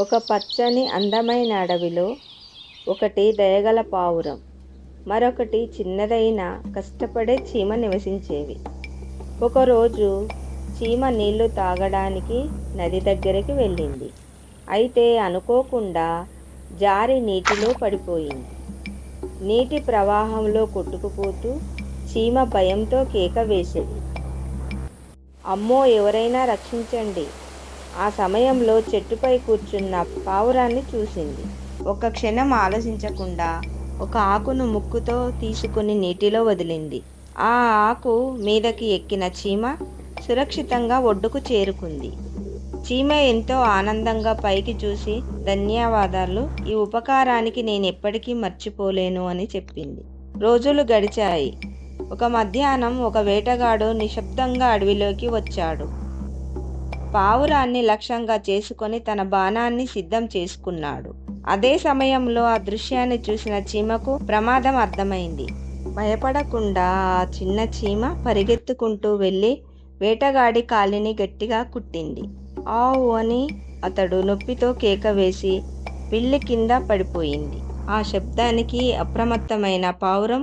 ఒక పచ్చని అందమైన అడవిలో ఒకటి దయగల పావురం మరొకటి చిన్నదైన కష్టపడే చీమ నివసించేవి. ఒకరోజు చీమ నీళ్ళు తాగడానికి నది దగ్గరికి వెళ్ళింది. అయితే అనుకోకుండా జారి నీటిలో పడిపోయింది. నీటి ప్రవాహంలో కొట్టుకుపోతూ చీమ భయంతో కేక వేసేది. అమ్మో ఎవరైనా రక్షించండి ఆ సమయంలో చెట్టుపై కూర్చున్న పావురాన్ని చూసింది. ఒక క్షణం ఆలోచించకుండా ఒక ఆకును ముక్కుతో తీసుకుని నీటిలో వదిలింది. ఆ ఆకు మీదకి ఎక్కిన చీమ సురక్షితంగా ఒడ్డుకు చేరుకుంది. చీమ ఎంతో ఆనందంగా పైకి చూసి ధన్యవాదాలు. ఈ ఉపకారానికి నేను ఎప్పటికీ మర్చిపోలేను అని చెప్పింది. రోజులు గడిచాయి. ఒక మధ్యాహ్నం ఒక వేటగాడు నిశ్శబ్దంగా అడవిలోకి వచ్చాడు. పావురాన్ని లక్ష్యంగా చేసుకొని తన బాణాన్ని సిద్ధం చేసుకున్నాడు. అదే సమయంలో ఆ దృశ్యాన్ని చూసిన చీమకు ప్రమాదం అర్థమైంది. భయపడకుండా ఆ చిన్న చీమ పరిగెత్తుకుంటూ వెళ్ళి వేటగాడి కాలిని గట్టిగా కుట్టింది. ఆవు అని అతడు నొప్పితో కేక వేసి పిల్లి కింద పడిపోయింది. ఆ శబ్దానికి అప్రమత్తమైన పావురం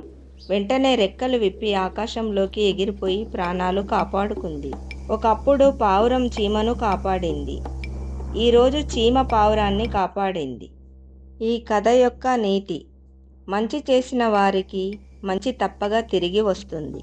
వెంటనే రెక్కలు విప్పి ఆకాశంలోకి ఎగిరిపోయి ప్రాణాలు కాపాడుకుంది. ఒకప్పుడు పావురం చీమను కాపాడింది. ఈరోజు చీమ పావురాన్ని కాపాడింది. ఈ కథ యొక్క నీతి. మంచి చేసిన వారికి మంచి తప్పగా తిరిగి వస్తుంది.